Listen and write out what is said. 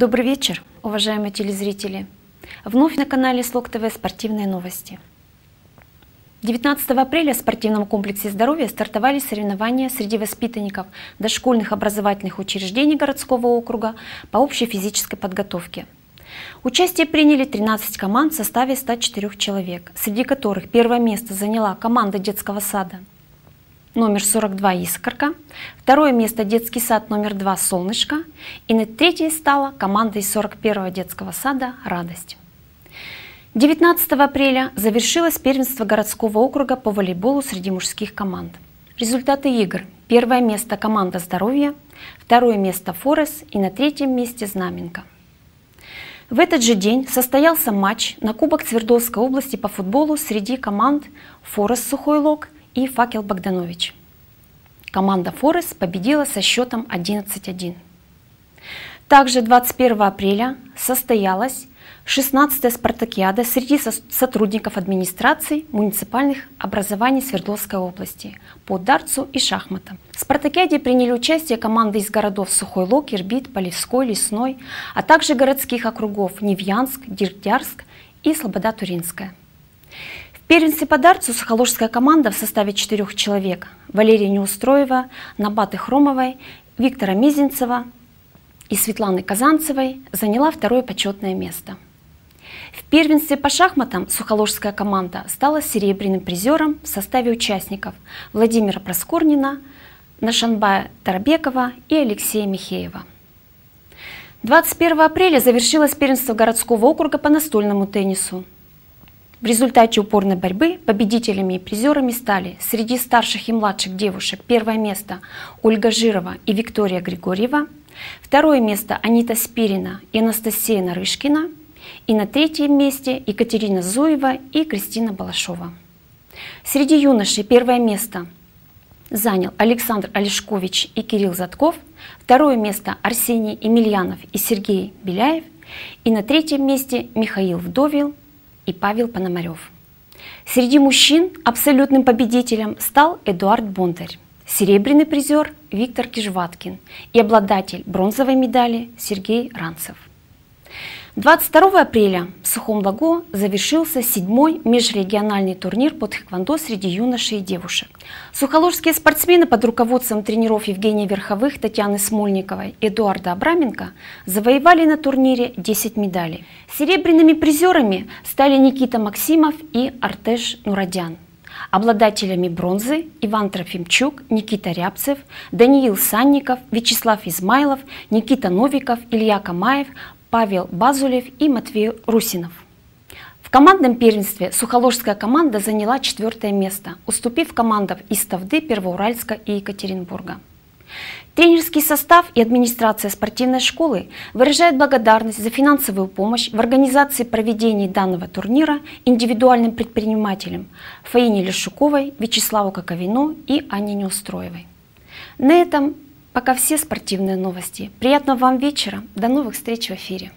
Добрый вечер, уважаемые телезрители. Вновь на канале Слог ТВ спортивные новости. 19 апреля в спортивном комплексе здоровья стартовали соревнования среди воспитанников дошкольных образовательных учреждений городского округа по общей физической подготовке. Участие приняли 13 команд в составе 104 человек, среди которых первое место заняла команда детского сада номер 42 «Искорка», второе место детский сад номер 2 «Солнышко» и на третье стала команда из 41-го детского сада «Радость». 19 апреля завершилось первенство городского округа по волейболу среди мужских команд. Результаты игр. Первое место команда «Здоровье», второе место «Форес» и на третьем месте «Знаменка». В этот же день состоялся матч на Кубок Твердовской области по футболу среди команд «Форест Сухой Лог» и «Факел Богданович». Команда «Форест» победила со счетом 11-1. Также 21 апреля состоялась 16-я спартакиада среди сотрудников администрации муниципальных образований Свердловской области по дартсу и шахматам. В спартакиаде приняли участие команды из городов Сухой Лог, Ирбит, Полевской, Лесной, а также городских округов Невьянск, Диртярск и Слобода-Туринская. Первенстве по дартсу сахаложская команда в составе четырех человек Валерия Неустроева, Набаты Хромовой, Виктора Мизинцева и Светланы Казанцевой заняла второе почетное место. В первенстве по шахматам сухоложская команда стала серебряным призером в составе участников Владимира Проскорнина, Нашанбая Тарабекова и Алексея Михеева. 21 апреля завершилось первенство городского округа по настольному теннису. В результате упорной борьбы победителями и призерами стали среди старших и младших девушек первое место Ольга Жирова и Виктория Григорьева, второе место Анита Спирина и Анастасия Нарышкина, и на третьем месте Екатерина Зуева и Кристина Балашова. Среди юношей первое место занял Александр Олешкович и Кирилл Затков, второе место Арсений Емельянов и Сергей Беляев, и на третьем месте Михаил Вдовил и Павел Пономарев. Среди мужчин абсолютным победителем стал Эдуард Бондарь, серебряный призер Виктор Кижваткин и обладатель бронзовой медали Сергей Ранцев. 22 апреля Сухом Лагу завершился седьмой межрегиональный турнир по тхэквондо среди юношей и девушек. Сухоложские спортсмены под руководством тренеров Евгения Верховых, Татьяны Смольниковой и Эдуарда Абраменко завоевали на турнире 10 медалей. Серебряными призерами стали Никита Максимов и Артеш Нурадян. Обладателями бронзы Иван Трофимчук, Никита Рябцев, Даниил Санников, Вячеслав Измайлов, Никита Новиков, Илья Камаев, Павел Базулев и Матвей Русинов. В командном первенстве сухоложская команда заняла четвертое место, уступив командам из Тавды, Первоуральска и Екатеринбурга. Тренерский состав и администрация спортивной школы выражают благодарность за финансовую помощь в организации проведения данного турнира индивидуальным предпринимателям Фаине Лешуковой, Вячеславу Коковину и Анне Неустроевой. На этом Пока все спортивные новости. Приятного вам вечера. До новых встреч в эфире.